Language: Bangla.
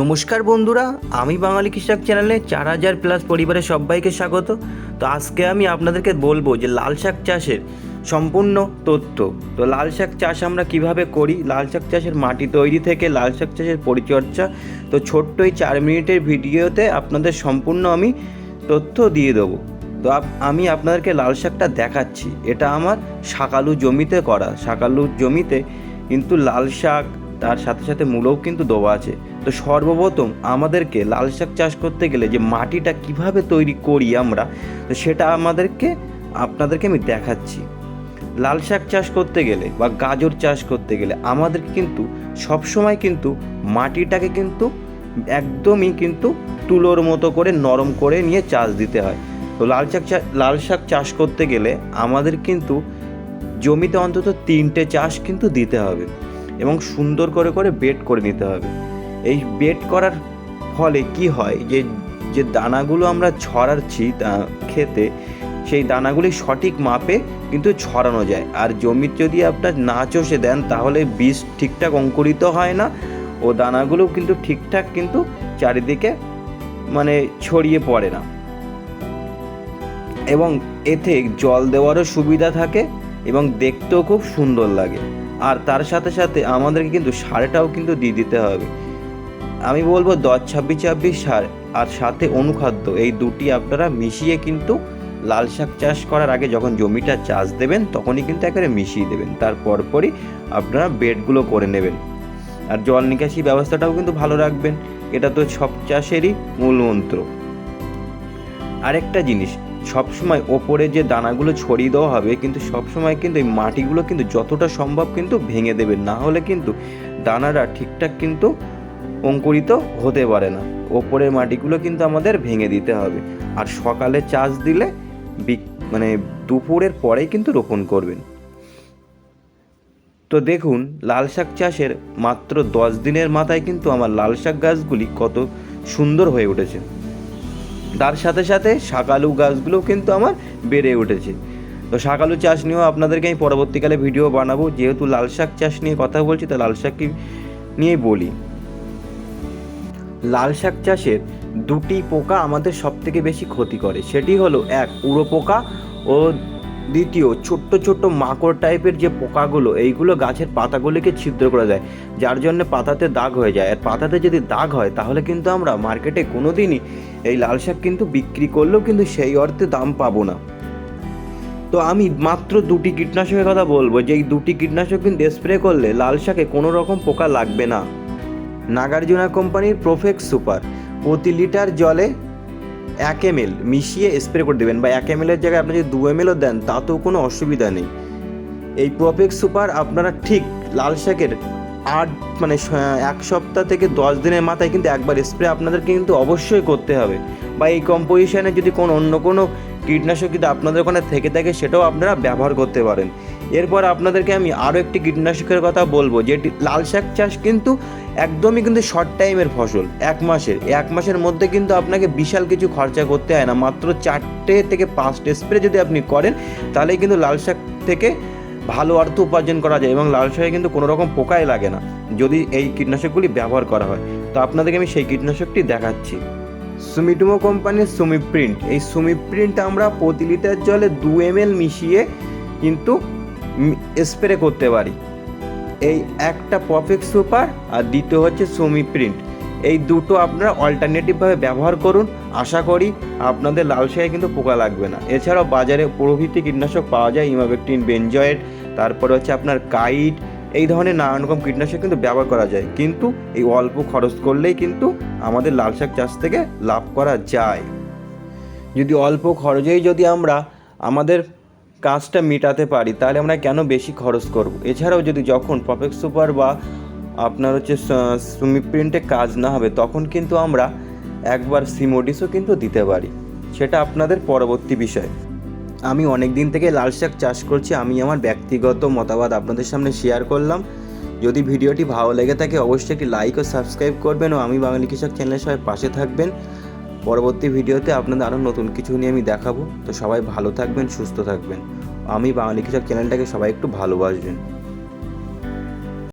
নমস্কার বন্ধুরা, আমি বাঙালি কৃষক চ্যানেলে চার হাজার প্লাস পরিবারের সবাইকে স্বাগত। তো আজকে আমি আপনাদেরকে বলব যে লাল শাক চাষের সম্পূর্ণ তথ্য। তো লাল শাক চাষ আমরা কীভাবে করি? লাল শাক চাষের মাটি তৈরি থেকে লাল শাক চাষের পরিচর্যা। তো ছোট্ট এই চার মিনিটের ভিডিওতে আপনাদের সম্পূর্ণ আমি তথ্য দিয়ে দেবো। তো আমি আপনাদেরকে লাল শাকটা দেখাচ্ছি। এটা আমার শাকালু জমিতে করা। শাকালু জমিতে কিন্তু লাল শাক তার সাথে সাথে মূলও কিন্তু দেওয়া আছে। তো সর্বপ্রথম আমাদেরকে লাল শাক চাষ করতে গেলে যে মাটিটা কীভাবে তৈরি করি আমরা, তো সেটা আমাদেরকে, আপনাদেরকে আমি দেখাচ্ছি। লাল শাক চাষ করতে গেলে বা গাজর চাষ করতে গেলে আমাদেরকে কিন্তু সবসময় কিন্তু মাটিটাকে কিন্তু একদমই কিন্তু তুলোর মতো করে নরম করে নিয়ে চাষ দিতে হয়। তো লাল শাক লাল শাক চাষ করতে গেলে আমাদের কিন্তু জমিতে অন্তত তিনটে চাষ কিন্তু দিতে হবে। এবং সুন্দর করে করে বেড করে নিতে হবে। এই বেড করার ফলে কি হয় যে যে দানাগুলো আমরা ছড়াচ্ছি খেতে, সেই দানাগুলি সঠিক মাপে কিন্তু ছড়ানো যায়। আর জমি যদি আপনার না চষে দেন, তাহলে বীজ ঠিকঠাক অঙ্কুরিত হয় না ও দানাগুলো কিন্তু ঠিকঠাক কিন্তু চারিদিকে মানে ছড়িয়ে পড়ে না। এবং এতে জল দেওয়ারও সুবিধা থাকে এবং দেখতেও খুব সুন্দর লাগে। আর তার সাথে সাথে আমাদেরকে কিন্তু সারটাও কিন্তু দিয়ে দিতে হবে। আমি বলব দশ ছাব্বিশ ছাব্বিশ সার আর সাথে অনুখাদ্য, এই দুটি আপনারা মিশিয়ে কিন্তু লাল শাক চাষ করার আগে যখন জমিটা চাষ দেবেন তখনই কিন্তু একেবারে মিশিয়ে দেবেন। তার পরপরই আপনারা বেডগুলো করে নেবেন। আর জল নিকাশি ব্যবস্থাটাও কিন্তু ভালো রাখবেন। এটা তো সব চাষেরই মূলমন্ত্র। আরেকটা জিনিস সবসময় ওপরে যে দানাগুলো ছড়িয়ে দেওয়া হবে, কিন্তু সবসময় কিন্তু এই মাটিগুলো কিন্তু যতটা সম্ভব কিন্তু ভেঙে দেবেন না হলে কিন্তু দানাটা ঠিকঠাক কিন্তু অঙ্কুরিত হতে পারে না। ওপরের মাটিগুলো কিন্তু আমাদের ভেঙে দিতে হবে। আর সকালে চাষ দিলে মানে দুপুরের পরেই কিন্তু রোপণ করবেন। তো দেখুন, লাল শাক চাষের মাত্র দশ দিনের মাথায় কিন্তু আমার লাল শাক গাছগুলি কত সুন্দর হয়ে উঠেছে। তার সাথে সাথে শাকালু গাছগুলো কিন্তু আমার বেড়ে উঠেছে। তো শাকালু চাষ নিয়েও আপনাদেরকে আমি পরবর্তীকালে ভিডিও বানাবো। যেহেতু লাল শাক চাষ নিয়ে কথা বলছি, তো লাল শাক নিয়েই বলি। লাল শাক চাষের দুটি পোকা আমাদের সবথেকে বেশি ক্ষতি করে। সেটি হলো, এক উড়ো পোকা ও দ্বিতীয় ছোট্ট ছোট্ট মাকড় টাইপের যে পোকাগুলো, এইগুলো গাছের পাতাগুলিকে ছিদ্র করে দেয়, যার জন্য পাতাতে দাগ হয়ে যায়। আর পাতাতে যদি দাগ হয়, তাহলে কিন্তু আমরা মার্কেটে কোনো দিনই এই লাল শাক কিন্তু বিক্রি করলেও কিন্তু সেই অর্থে দাম পাবো না। তো আমি মাত্র দুটি কীটনাশকের কথা বলব, যে এই দুটি কীটনাশক কিন্তু স্প্রে করলে লাল শাকে কোনো রকম পোকা লাগবে না। নাগার্জুনা কোম্পানির প্রোফেক্স সুপার প্রতি লিটার জলে এক এম এল মিশিয়ে স্প্রে করে দেবেন বা এক এম এর জায়গায় আপনি যদি দু এম এলও দেন, তাতেও কোনো অসুবিধা নেই। এই প্রোফেক্স সুপার আপনারা ঠিক লাল শাকের আট মানে এক সপ্তাহ থেকে দশ দিনের মাথায় কিন্তু একবার স্প্রে আপনাদেরকে কিন্তু অবশ্যই করতে হবে। বা এই কম্পোজিশনে যদি কোনো, অন্য কোনো কীটনাশক যদি আপনাদের ওখানে থেকে থাকে, সেটাও আপনারা ব্যবহার করতে পারেন। এরপর আপনাদেরকে আমি আরও একটি কীটনাশকের কথা বলব, যেটি লাল শাক চাষ কিন্তু একদমই কিন্তু শর্ট টাইমের ফসল, এক মাসের। এক মাসের মধ্যে কিন্তু আপনাকে বিশাল কিছু খরচা করতে হয় না, মাত্র চারটে থেকে পাঁচটে স্প্রে যদি আপনি করেন, তাহলেই কিন্তু লাল শাক থেকে ভালো অর্থ উপার্জন করা যায় এবং লাল শাকে কিন্তু কোনো রকম পোকাই লাগে না, যদি এই কীটনাশকগুলি ব্যবহার করা হয়। তো আপনাদেরকে আমি সেই কীটনাশকটি দেখাচ্ছি। সুমিটুমো কোম্পানির সুমি প্রিন্ট এই সুমি প্রিন্ট আমরা প্রতি লিটার জলে দু এম মিশিয়ে কিন্তু স্প্রে করতে পারি। এই একটা পারফেক্ট সুপার আর দ্বিতীয় হচ্ছে সুমি প্রিন্ট এই দুটো আপনারা অল্টারনেটিভভাবে ব্যবহার করুন। আশা করি আপনাদের লাল শাকে কিন্তু পোকা লাগবে না। এছাড়াও বাজারে প্রভৃতি কীটনাশক পাওয়া যায় ইমাবেকটিন বেনজয়েড তারপরে হচ্ছে আপনার কাইট এই ধরনের নানান রকম কীটনাশক কিন্তু ব্যবহার করা যায়। কিন্তু এই অল্প খরচ করলেই কিন্তু আমাদের লাল শাক চাষ থেকে লাভ করা যায়। যদি অল্প খরচেই যদি আমরা আমাদের কাজটা মেটাতে পারি, তাহলে আমরা কেন বেশি খরচ করব? এছাড়াও যদি যখন পারফেক্ট সুপার বা আপনার হচ্ছে সুমি প্রিন্টে কাজ না হবে, তখন কিন্তু আমরা একবার সিমোডিসও কিন্তু দিতে পারি। সেটা আপনাদের পরবর্তী বিষয়। আমি অনেক দিন থেকে লাল শাক চাষ করছি, আমি আমার ব্যক্তিগত মতামত আপনাদের সামনে শেয়ার করলাম। যদি ভিডিওটি ভালো লেগে থাকে, অবশ্যই একটি লাইক ও সাবস্ক্রাইব করবেন ও আমি বাঙালি কৃষক চ্যানেলের সবাই পাশে থাকবেন। পরবর্তী ভিডিওতে আপনাদের আরও নতুন কিছু নিয়ে আমি দেখাবো। তো সবাই ভালো থাকবেন, সুস্থ থাকবেন। আমি বাঙালি কৃষক চ্যানেলটাকে সবাই একটু ভালোবাসবেন।